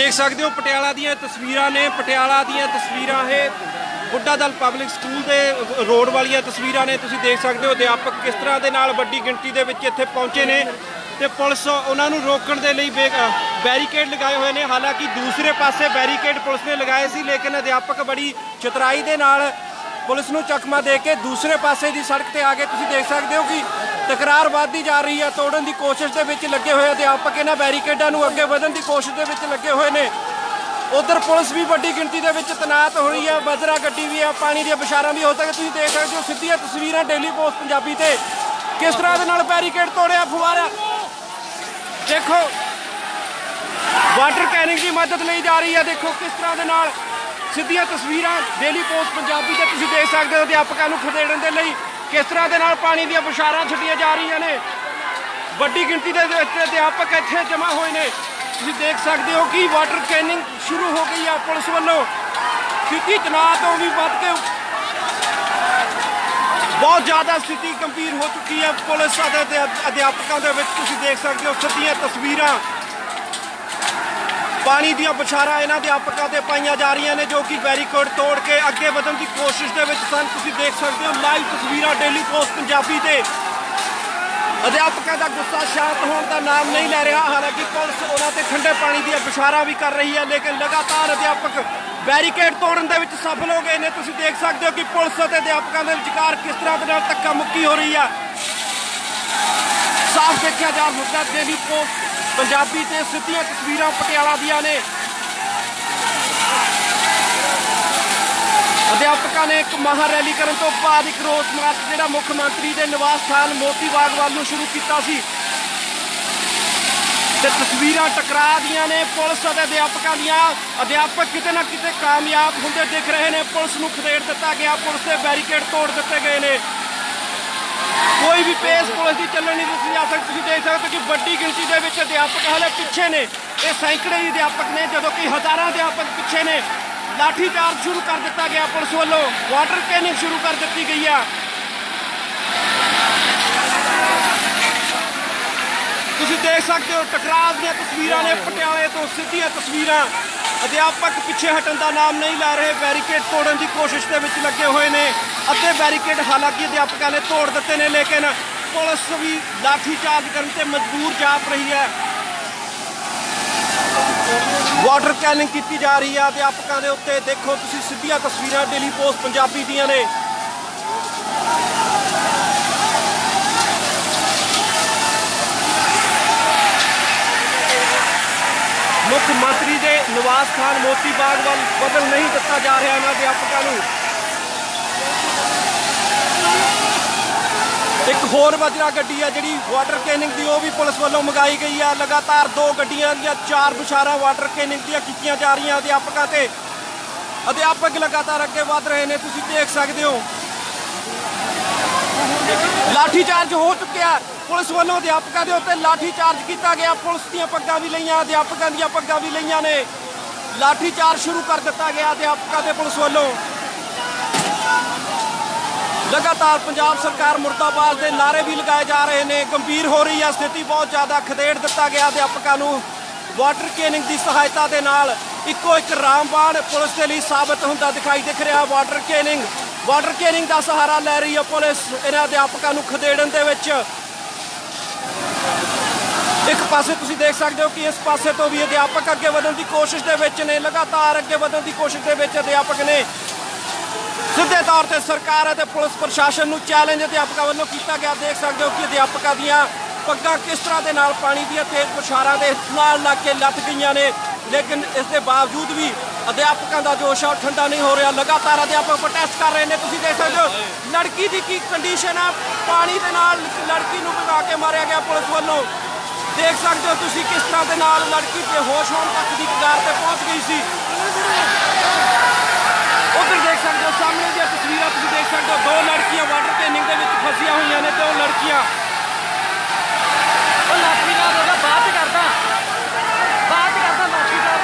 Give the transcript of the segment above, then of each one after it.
ਦੇਖ ਸਕਦੇ ਹੋ ਪਟਿਆਲਾ ਦੀਆਂ ਤਸਵੀਰਾਂ ਨੇ, ਪਟਿਆਲਾ ਦੀਆਂ ਤਸਵੀਰਾਂ ਇਹ ਬੁੱਢਾ ਦਲ ਪਬਲਿਕ ਸਕੂਲ ਦੇ ਰੋਡ ਵਾਲੀਆਂ ਤਸਵੀਰਾਂ ਨੇ, ਤੁਸੀਂ ਦੇਖ ਸਕਦੇ ਹੋ ਅਧਿਆਪਕ ਕਿਸ ਤਰ੍ਹਾਂ ਦੇ ਨਾਲ ਵੱਡੀ ਗਿਣਤੀ ਦੇ ਵਿੱਚ ਇੱਥੇ ਪਹੁੰਚੇ ਨੇ ਤੇ ਪੁਲਿਸ ਉਹਨਾਂ ਨੂੰ ਰੋਕਣ ਦੇ ਲਈ ਬੇ- ਬੈਰੀਕੇਡ ਲਗਾਏ ਹੋਏ ਨੇ। ਹਾਲਾਂਕਿ ਦੂਸਰੇ ਪਾਸੇ ਬੈਰੀਕੇਡ ਪੁਲਿਸ ਨੇ ਲਗਾਏ ਸੀ, ਲੇਕਿਨ ਅਧਿਆਪਕ ਬੜੀ ਚਤਰਾਈ ਦੇ ਨਾਲ ਪੁਲਿਸ ਨੂੰ ਚਕਮਾ ਦੇ ਕੇ ਦੂਸਰੇ ਪਾਸੇ ਦੀ ਸੜਕ ਤੇ ਆ ਕੇ ਤੁਸੀਂ ਦੇਖ ਸਕਦੇ ਹੋ ਕਿ ਤਕਰਾਰ ਵੱਧਦੀ ਜਾ ਰਹੀ ਹੈ ਤੋੜਨ ਦੀ ਕੋਸ਼ਿਸ਼ ਦੇ ਵਿੱਚ ਲੱਗੇ ਹੋਏ ਅਧਿਆਪਕ ਇਹਨਾਂ ਬੈਰੀਕੇਡਾਂ ਨੂੰ ਅੱਗੇ ਵਧਣ ਦੀ ਕੋਸ਼ਿਸ਼ ਦੇ ਵਿੱਚ ਲੱਗੇ ਹੋਏ ਨੇ। ਉਧਰ ਪੁਲਿਸ ਵੀ ਵੱਡੀ ਗਿਣਤੀ ਦੇ ਵਿੱਚ ਤਨਾਤ ਹੋਈ ਹੈ ਬਦਰਾ ਗੱਡੀ ਵੀ ਹੈ ਪਾਣੀ ਦੀਆਂ ਬਸ਼ਾਰਾਂ ਵੀ ਹੋ ਸਕਦੀਆਂ, ਤੁਸੀਂ ਦੇਖ ਸਕਦੇ ਹੋ ਸਿੱਧੀਆਂ ਤਸਵੀਰਾਂ ਡੇਲੀ ਪੋਸਟ ਪੰਜਾਬੀ ਤੇ। ਕਿਸ ਤਰ੍ਹਾਂ ਦੇ ਨਾਲ ਬੈਰੀਕੇਡ ਤੋੜਿਆ ਫੁਵਾਰਾ ਦੇਖੋ, ਵਾਟਰ ਕੈਨਿੰਗ ਦੀ ਮਦਦ ਲਈ ਜਾ ਰਹੀ ਹੈ ਦੇਖੋ ਕਿਸ ਤਰ੍ਹਾਂ ਦੇ ਨਾਲ ਸਿੱਧੀਆਂ ਤਸਵੀਰਾਂ ਡੇਲੀ ਪੋਸਟ ਪੰਜਾਬੀ ਤੇ ਤੁਸੀਂ ਦੇਖ ਸਕਦੇ ਹੋ ਅਧਿਆਪਕਾਂ ਨੂੰ ਖਦੇੜਨ ਦੇ ਲਈ। ਕਿਸ ਤਰ੍ਹਾਂ ਦੇ ਨਾਲ ਪਾਣੀ ਦੀਆਂ ਬੁਸ਼ਾਰਾਂ ਛੱਡੀਆਂ ਜਾ ਰਹੀਆਂ ਨੇ? ਵੱਡੀ ਗਿਣਤੀ ਦੇ ਵਿੱਚ ਅਧਿਆਪਕ ਇੱਥੇ ਜਮ੍ਹਾਂ ਹੋਏ ਨੇ। ਤੁਸੀਂ ਦੇਖ ਸਕਦੇ ਹੋ ਕਿ ਵਾਟਰ ਕੈਨਿੰਗ ਸ਼ੁਰੂ ਹੋ ਗਈ ਹੈ ਪੁਲਿਸ ਵੱਲੋਂ। ਸਥਿਤੀ ਤਣਾਅ ਤੋਂ ਵੀ ਵੱਧ ਕੇ ਬਹੁਤ ਜ਼ਿਆਦਾ ਸਥਿਤੀ ਗੰਭੀਰ ਹੋ ਚੁੱਕੀ ਹੈ ਪੁਲਿਸ ਅਤੇ ਅਧਿਆ- ਅਧਿਆਪਕਾਂ ਦੇ ਵਿੱਚ। ਤੁਸੀਂ ਦੇਖ ਸਕਦੇ ਹੋ ਸਿੱਧੀਆਂ ਤਸਵੀਰਾਂ। ਪਾਣੀ ਦੀਆਂ ਬਛਾਰਾਂ ਇਹਨਾਂ ਅਧਿਆਪਕਾਂ ਤੇ ਪਾਈਆਂ ਜਾ ਰਹੀਆਂ ਨੇ ਜੋ ਕਿ ਬੈਰੀਕੇਡ ਤੋੜ ਕੇ ਅੱਗੇ ਵਧਣ ਦੀ ਕੋਸ਼ਿਸ਼ ਦੇ ਵਿੱਚ ਸਨ। ਤੁਸੀਂ ਦੇਖ ਸਕਦੇ ਹੋ ਲਾਈਵ ਤਸਵੀਰਾਂ ਡੇਲੀ ਪੋਸਟ ਪੰਜਾਬੀ ਤੇ। ਅਧਿਆਪਕਾਂ ਦਾ ਗੁੱਸਾ ਸ਼ਾਂਤ ਹੋਣ ਦਾ ਨਾਮ ਨਹੀਂ ਲੈ ਰਿਹਾ। ਹਾਲਾਂਕਿ ਪੁਲਿਸ ਉਹਨਾਂ ਤੇ ਠੰਡੇ ਪਾਣੀ ਦੀਆਂ ਬਸ਼ਾਰਾਂ ਵੀ ਕਰ ਰਹੀ ਹੈ, ਲੇਕਿਨ ਲਗਾਤਾਰ ਅਧਿਆਪਕ ਬੈਰੀਕੇਡ ਤੋੜਨ ਦੇ ਵਿੱਚ ਸਫਲ ਹੋ ਗਏ ਨੇ। ਤੁਸੀਂ ਦੇਖ ਸਕਦੇ ਹੋ ਕਿ ਪੁਲਿਸ ਅਤੇ ਅਧਿਆਪਕਾਂ ਦੇ ਵਿਚਕਾਰ ਕਿਸ ਤਰ੍ਹਾਂ ਦੇ ਨਾਲ ਧੱਕਾ ਮੁੱਕੀ ਹੋ ਰਹੀ ਹੈ। ਸਾਫ਼ ਦੇਖਿਆ ਜਾ ਸਕਦਾ ਡੇਲੀ ਪੋਸਟ ਪੰਜਾਬੀ ਤੇ ਸਿੱਧੀਆਂ ਤਸਵੀਰਾਂ ਪਟਿਆਲਾ ਦੀਆਂ ਨੇ। ਅਧਿਆਪਕਾਂ ਨੇ ਇੱਕ ਮਹਾ ਰੈਲੀ ਕਰਨ ਤੋਂ ਬਾਅਦ ਇੱਕ ਰੋਸ ਮਾਰਚ ਜਿਹੜਾ ਮੁੱਖ ਮੰਤਰੀ ਦੇ ਨਿਵਾਸ ਸਥਾਨ ਮੋਤੀ ਬਾਗ ਵੱਲ ਨੂੰ ਸ਼ੁਰੂ ਕੀਤਾ ਸੀ। ਤੇ ਤਸਵੀਰਾਂ ਟਕਰਾ ਦੀਆਂ ਨੇ ਪੁਲਿਸ ਅਤੇ ਅਧਿਆਪਕਾਂ ਦੀਆਂ। ਅਧਿਆਪਕ ਕਿਤੇ ਨਾ ਕਿਤੇ ਕਾਮਯਾਬ ਹੁੰਦੇ ਦਿਖ ਰਹੇ ਨੇ। ਪੁਲਿਸ ਨੂੰ ਖਦੇੜ ਦਿੱਤਾ ਗਿਆ। ਪੁਲਿਸ ਦੇ ਬੈਰੀਕੇਡ ਤੋੜ ਦਿੱਤੇ ਗਏ ਨੇ। ਕੋਈ ਵੀ ਪੇਸ ਪੁਲਿਸ ਦੀ ਚੱਲਣ ਨਹੀਂ ਦਿੱਤੀ ਜਾ ਸਕਦੀ। ਤੁਸੀਂ ਦੇਖ ਸਕਦੇ ਹੋ ਕਿ ਵੱਡੀ ਗਿਣਤੀ ਦੇ ਵਿੱਚ ਅਧਿਆਪਕ ਹਾਲੇ ਪਿੱਛੇ ਨੇ। ਇਹ ਸੈਂਕੜੇ ਹੀ ਅਧਿਆਪਕ ਨੇ, ਜਦੋਂ ਕਿ ਹਜ਼ਾਰਾਂ ਅਧਿਆਪਕ ਪਿੱਛੇ ਨੇ। ਲਾਠੀ ਚਾਰਜ ਸ਼ੁਰੂ ਕਰ ਦਿੱਤਾ ਗਿਆ ਪੁਲਿਸ ਵੱਲੋਂ। ਵਾਟਰ ਕੈਨਿੰਗ ਸ਼ੁਰੂ ਕਰ ਦਿੱਤੀ ਗਈ ਆ। ਤੁਸੀਂ ਦੇਖ ਸਕਦੇ ਹੋ ਟਕਰਾਅ ਦੀਆਂ ਤਸਵੀਰਾਂ ਨੇ, ਪਟਿਆਲੇ ਤੋਂ ਸਿੱਧੀਆਂ ਤਸਵੀਰਾਂ ਅਧਿਆਪਕ ਪਿੱਛੇ ਹਟਣ ਦਾ ਨਾਮ ਨਹੀਂ ਲੈ ਰਹੇ, ਬੈਰੀਕੇਡ ਤੋੜਨ ਦੀ ਕੋਸ਼ਿਸ਼ ਦੇ ਵਿੱਚ ਲੱਗੇ ਹੋਏ ਨੇ ਅੱਧੇ ਬੈਰੀਕੇਡ ਹਾਲਾਂਕਿ ਅਧਿਆਪਕਾਂ ਨੇ ਤੋੜ ਦਿੱਤੇ ਨੇ, ਲੇਕਿਨ ਪੁਲਿਸ ਵੀ ਲਾਠੀ ਚਾਰਜ ਕਰਨ ਤੇ ਮਜਬੂਰ ਜਾਪ ਰਹੀ ਹੈ। ਵਾਟਰ ਕੈਨਿੰਗ ਕੀਤੀ ਜਾ ਰਹੀ ਹੈ, ਅਧਿਆਪਕਾਂ ਦੇ ਉੱਤੇ ਦੇਖੋ ਤੁਸੀਂ ਸਿੱਧੀਆਂ ਤਸਵੀਰਾਂ ਡੇਲੀ ਪੋਸਟ ਪੰਜਾਬੀ ਦੀਆਂ ਨੇ। ਮੁੱਖ ਮੰਤਰੀ ਦੇ ਨਿਵਾਸ ਸਥਾਨ ਮੋਤੀ ਬਾਗ ਵੱਲ ਬਦਲ ਨਹੀਂ ਦਿੱਤਾ ਜਾ ਰਿਹਾ ਇਹਨਾਂ ਅਧਿਆਪਕਾਂ ਨੂੰ। ਇੱਕ ਹੋਰ ਵਜਰਾ ਗੱਡੀ ਆ ਜਿਹੜੀ ਵਾਟਰ ਕੈਨਿੰਗ ਦੀ, ਉਹ ਵੀ ਪੁਲਿਸ ਵੱਲੋਂ ਮੰਗਾਈ ਗਈ ਆ। ਲਗਾਤਾਰ ਦੋ ਗੱਡੀਆਂ ਦੀਆਂ ਚਾਰ ਬੁਸ਼ਾਰਾਂ ਵਾਟਰ ਕੈਨਿੰਗ ਦੀਆਂ ਕੀਤੀਆਂ ਜਾ ਰਹੀਆਂ ਅਧਿਆਪਕਾਂ ਤੇ। ਅਧਿਆਪਕ ਲਗਾਤਾਰ ਅੱਗੇ ਵਧ ਰਹੇ ਨੇ, ਤੁਸੀਂ ਦੇਖ ਸਕਦੇ ਹੋ। ਲਾਠੀ ਚਾਰਜ ਹੋ ਚੁੱਕਿਆ। ਪੁਲਿਸ ਵੱਲੋਂ ਅਧਿਆਪਕਾਂ ਦੇ ਉੱਤੇ ਲਾਠੀ ਚਾਰਜ ਕੀਤਾ ਗਿਆ। ਪੁਲਿਸ ਦੀਆਂ ਪੱਗਾਂ ਵੀ ਲਈਆਂ, ਅਧਿਆਪਕਾਂ ਦੀਆਂ ਪੱਗਾਂ ਵੀ ਲਈਆਂ ਨੇ। ਲਾਠੀ ਚਾਰਜ ਸ਼ੁਰੂ ਕਰ ਦਿੱਤਾ ਗਿਆ ਅਧਿਆਪਕਾਂ ਦੇ ਪੁਲਿਸ ਵੱਲੋਂ। ਲਗਾਤਾਰ ਪੰਜਾਬ ਸਰਕਾਰ ਮੁਰਦਾਬਾਦ ਦੇ ਨਾਰੇ ਵੀ ਲਗਾਏ ਜਾ ਰਹੇ ਨੇ। ਗੰਭੀਰ ਹੋ ਰਹੀ ਹੈ ਸਥਿਤੀ, ਬਹੁਤ ਜ਼ਿਆਦਾ ਖਦੇੜ ਦਿੱਤਾ ਗਿਆ ਅਧਿਆਪਕਾਂ ਨੂੰ। ਵਾਟਰ ਕੇਨਿੰਗ ਦੀ ਸਹਾਇਤਾ ਦੇ ਨਾਲ ਇੱਕੋ ਇੱਕ ਰਾਮਬਾਣ ਪੁਲਿਸ ਦੇ ਲਈ ਸਾਬਤ ਹੁੰਦਾ ਦਿਖਾਈ ਦਿਖ ਰਿਹਾ। ਵਾਟਰ ਕੇਨਿੰਗ ਵਾਟਰ ਕੇਨਿੰਗ ਦਾ ਸਹਾਰਾ ਲੈ ਰਹੀ ਹੈ ਪੁਲਿਸ। ਇਹਨਾਂ ਅਧਿਆਪਕਾਂ ਨੂੰ ਖਦੇੜਨ ਦੇ ਵਿੱਚ ਇੱਕ ਪਾਸੇ ਤੁਸੀਂ ਦੇਖ ਸਕਦੇ ਹੋ ਕਿ ਇਸ ਪਾਸੇ ਤੋਂ ਵੀ ਅਧਿਆਪਕ ਅੱਗੇ ਵਧਣ ਦੀ ਕੋਸ਼ਿਸ਼ ਦੇ ਵਿੱਚ ਨੇ, ਲਗਾਤਾਰ ਅੱਗੇ ਵਧਣ ਦੀ ਕੋਸ਼ਿਸ਼ ਦੇ ਵਿੱਚ ਅਧਿਆਪਕ ਨੇ। ਸਿੱਧੇ ਤੌਰ ਤੇ ਸਰਕਾਰ ਅਤੇ ਪੁਲਿਸ ਪ੍ਰਸ਼ਾਸਨ ਨੂੰ ਚੈਲੰਜ ਅਧਿਆਪਕਾਂ ਵੱਲੋਂ ਕੀਤਾ ਗਿਆ। ਦੇਖ ਸਕਦੇ ਹੋ ਕਿ ਅਧਿਆਪਕਾਂ ਦੀਆਂ ਪੱਗਾਂ ਕਿਸ ਤਰ੍ਹਾਂ ਦੇ ਨਾਲ ਪਾਣੀ ਦੀਆਂ ਤੇਜ਼ ਪੁਸ਼ਾਰਾਂ ਦੇ ਨਾਲ ਲੱਗ ਕੇ ਲੱਥ ਗਈਆਂ ਨੇ। ਲੇਕਿਨ ਇਸ ਦੇ ਬਾਵਜੂਦ ਵੀ ਅਧਿਆਪਕਾਂ ਦਾ ਜੋਸ਼ ਆ ਉਹ ਠੰਡਾ ਨਹੀਂ ਹੋ ਰਿਹਾ। ਲਗਾਤਾਰ ਅਧਿਆਪਕ ਪ੍ਰੋਟੈਸਟ ਕਰ ਰਹੇ ਨੇ। ਤੁਸੀਂ ਦੇਖ ਸਕਦੇ ਹੋ, ਲੜਕੀ ਦੀ ਕੀ ਕੰਡੀਸ਼ਨ ਆ? ਪਾਣੀ ਦੇ ਨਾਲ ਲੜਕੀ ਨੂੰ ਭਗਾ ਕੇ ਮਾਰਿਆ ਗਿਆ ਪੁਲਿਸ ਵੱਲੋਂ। ਦੇਖ ਸਕਦੇ ਹੋ ਤੁਸੀਂ ਕਿਸ ਤਰ੍ਹਾਂ ਦੇ ਨਾਲ ਲੜਕੀ ਬੇਹੋਸ਼ ਹੋਣ ਤੱਕ ਦੀ ਕਗਾਰ ਤੇ ਪਹੁੰਚ ਗਈ ਸੀ। ਉਧਰ ਦੇਖ ਸਕਦੇ ਹੋ, ਸਾਹਮਣੇ ਦੀਆਂ ਤਸਵੀਰਾਂ ਤੁਸੀਂ ਦੇਖ ਸਕਦੇ ਹੋ, ਦੋ ਲੜਕੀਆਂ ਵਾਟਰ ਕੈਨਿੰਗ ਦੇ ਵਿੱਚ ਫਸੀਆਂ ਹੋਈਆਂ ਨੇ ਦੋ ਲੜਕੀਆਂ ਉਹ ਲਾਠੀ ਨਾਲ ਉਹਦਾ ਬਾਅਦ ਚ ਕਰਦਾ ਬਾਅਦ ਚ ਕਰਦਾ ਲਾਠੀ ਨਾਲ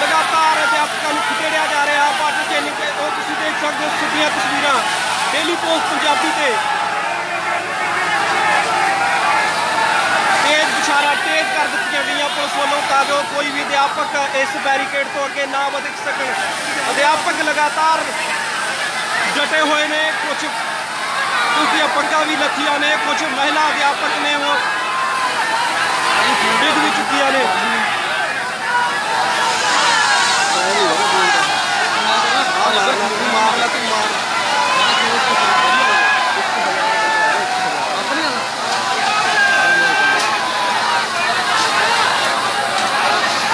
ਲਗਾਤਾਰ ਅਧਿਆਪਕਾਂ ਨੂੰ ਖਿਚੜਿਆ ਜਾ ਰਿਹਾ ਵਾਟਰ ਕੈਨਿੰਗ ਤੇ ਉਹ ਤੁਸੀਂ ਦੇਖ ਸਕਦੇ ਹੋ ਸਿੱਧੀਆਂ ਤਸਵੀਰਾਂ ਡੇਲੀ ਪੋਸਟ ਪੰਜਾਬੀ ਤੇ ਤੇਜ਼ ਬੁਛਾਰਾ ਤੇਜ਼ ਟਾਈਟ ਕਰ ਦਿੱਤੀਆਂ ਗਈਆਂ ਪੁਲਿਸ ਵੱਲੋਂ ਤਾਂ ਜੋ ਕੋਈ ਵੀ ਅਧਿਆਪਕ ਇਸ ਬੈਰੀਕੇਡ ਤੋਂ ਅੱਗੇ ਨਾ ਵਧ ਸਕਣ। ਅਧਿਆਪਕ ਲਗਾਤਾਰ ਜਟੇ ਹੋਏ ਨੇ ਕੁਝ ਕੁਝ ਦੀਆਂ ਪੱਗਾਂ ਵੀ ਲੱਥੀਆਂ ਨੇ ਕੁਝ ਮਹਿਲਾ ਅਧਿਆਪਕ ਨੇ ਉਹ। ਡਿੱਗ ਵੀ ਚੁੱਕੀਆਂ ਨੇ ਮਾਰਨਾ ਤੂੰ ਮਾਰ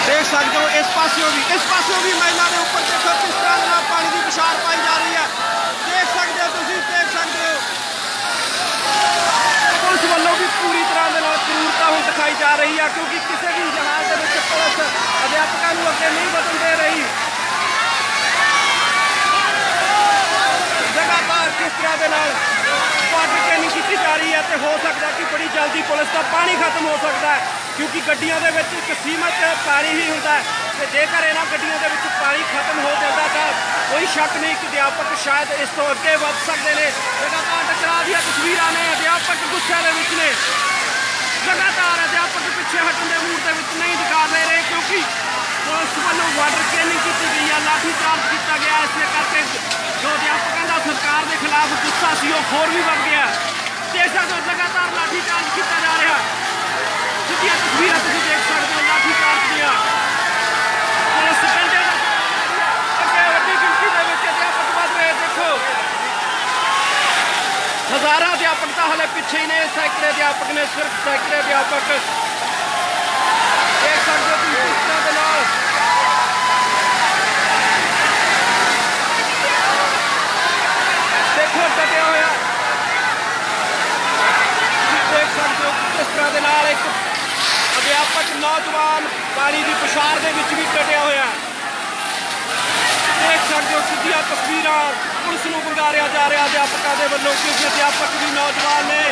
ਦੇਖ ਸਕਦੇ ਹੋ ਇਸ ਪਾਸਿਓਂ ਵੀ, ਇਸ ਪਾਸਿਓਂ ਵੀ ਮਹਿਲਾ ਦੇ ਉੱਪਰ ਦੇਖੋ ਕਿਸ ਤਰ੍ਹਾਂ ਦੇ ਨਾਲ ਪਾਣੀ ਦੀ ਵਿਛਾਰ ਪਾਈ ਜਾ ਰਹੀ ਹੈ। ਦੇਖ ਸਕਦੇ ਹੋ ਤੁਸੀਂ, ਦੇਖ ਸਕਦੇ ਹੋ। ਪੁਲਿਸ ਵੱਲੋਂ ਵੀ ਪੂਰੀ ਤਰ੍ਹਾਂ ਦੇ ਨਾਲ ਕਰੂਰਤਾ ਹੁਣ ਦਿਖਾਈ ਜਾ ਰਹੀ ਹੈ ਕਿਉਂਕਿ ਕਿਸੇ ਵੀ ਜਹਾਜ਼ ਦੇ ਵਿੱਚ ਪੁਲਿਸ ਅਧਿਆਪਕਾਂ ਨੂੰ ਅੱਗੇ ਨਹੀਂ ਵਧਣ ਦੇ ਰਹੀ। ਲਗਾਤਾਰ ਕਿਸ ਤਰ੍ਹਾਂ ਦੇ ਨਾਲ ਵਾਟਰ ਕੈਨਿੰਗ ਕੀਤੀ ਜਾ ਰਹੀ ਹੈ ਤੇ ਹੋ ਸਕਦਾ ਕਿ ਬੜੀ ਜਲਦੀ ਪੁਲਿਸ ਦਾ ਪਾਣੀ ਖਤਮ ਹੋ ਸਕਦਾ ਹੈ। ਕਿਉਂਕਿ ਗੱਡੀਆਂ ਦੇ ਵਿੱਚ ਇੱਕ ਸੀਮਤ ਪਾਣੀ ਹੀ ਹੁੰਦਾ ਹੈ ਤੇ ਜੇਕਰ ਇਹਨਾਂ ਗੱਡੀਆਂ ਦੇ ਵਿੱਚ ਪਾਣੀ ਖਤਮ ਹੋ ਜਾਂਦਾ ਤਾਂ ਕੋਈ ਸ਼ੱਕ ਨਹੀਂ ਕਿ ਅਧਿਆਪਕ ਸ਼ਾਇਦ ਇਸ ਤੋਂ ਅੱਗੇ ਵੱਧ ਸਕਦੇ ਨੇ ਲਗਾਤਾਰ ਟਕਰਾਅ ਦੀਆਂ ਤਸਵੀਰਾਂ ਨੇ ਅਧਿਆਪਕ ਗੁੱਸੇ ਦੇ ਵਿੱਚ ਨੇ ਲਗਾਤਾਰ ਅਧਿਆਪਕ ਪਿੱਛੇ ਹਟਣ ਦੇ ਮੂਡ ਦੇ ਵਿੱਚ ਨਹੀਂ ਦਿਖਾ ਦੇ ਰਹੇ ਕਿਉਂਕਿ ਪੁਲਿਸ ਵੱਲੋਂ ਵਾਟਰ ਕੈਨਿੰਗ ਕੀਤੀ ਗਈ ਹੈ ਲਾਠੀ ਚਾਰਜ ਕੀਤਾ ਗਿਆ ਹੈ। ਇਸੇ ਕਰਕੇ ਜੋ ਅਧਿਆਪਕਾਂ ਦਾ ਸਰਕਾਰ ਦੇ ਖਿਲਾਫ ਗੁੱਸਾ ਸੀ, ਉਹ ਹੋਰ ਵੀ ਵੱਧ ਗਿਆ ਦੇਖ ਸਕਦੇ ਲਗਾਤਾਰ ਲਾਠੀ ਚਾਰਜ ਕੀਤਾ ਜਾ ਰਿਹਾ ਸਿੱਧੀਆਂ ਤਸਵੀਰਾਂ ਤੁਸੀਂ ਦੇਖ ਸਕਦੇ ਹੋ ਲਾਠੀ ਚਾਰਜ ਦੀਆਂ ਪੁਲਿਸ ਡੰਡੇ ਦਾ ਅੱਗੇ ਵੱਡੀ ਗਿਣਤੀ ਦੇ ਵਿੱਚ ਅਧਿਆਪਕ ਵੱਧ ਰਹੇ ਦੇਖੋ ਹਜ਼ਾਰਾਂ ਹਲੇ ਪਿੱਛੇ ਹੀ ਨੇ ਸੈਂਕੜੇ ਅਧਿਆਪਕ ਨੇ ਸਿਰਫ ਸੈਂਕੜੇ ਅਧਿਆਪਕ। ਦੇਖ ਸਕਦੇ ਹੋ ਤੁਸੀਂ ਕਿਸ ਤਰ੍ਹਾਂ ਦੇ ਨਾਲ। ਦੇਖੋ ਡਟਿਆ ਹੋਇਆ। ਦੇਖ ਸਕਦੇ ਹੋ ਕਿ ਕਿਸ ਤਰ੍ਹਾਂ ਦੇ ਨਾਲ ਇੱਕ ਅਧਿਆਪਕ ਨੌਜਵਾਨ ਪਾਣੀ ਦੀ ਪਛਾਰ ਦੇ ਵਿੱਚ ਵੀ ਡਟਿਆ ਹੋਇਆ। ਦੇਖ ਸਕਦੇ ਹੋ ਸਿੱਧੀਆਂ ਤਸਵੀਰਾਂ। ਪੁਲਿਸ ਨੂੰ ਵੰਗਾਰਿਆ ਜਾ ਰਿਹਾ ਅਧਿਆਪਕਾਂ ਦੇ ਵੱਲੋਂ ਕਿਉਂਕਿ ਅਧਿਆਪਕ ਵੀ ਨੌਜਵਾਨ ਨੇ।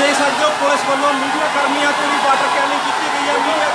ਦੇਖ ਸਕਦੇ ਹੋ ਪੁਲਿਸ ਵੱਲੋਂ ਮੀਡੀਆ ਕਰਮੀਆਂ ਤੇ ਵੀ ਵਾਟਰ ਕੈਨਿੰਗ ਕੀਤੀ ਗਈ ਹੈ। ਮੀਡੀਆ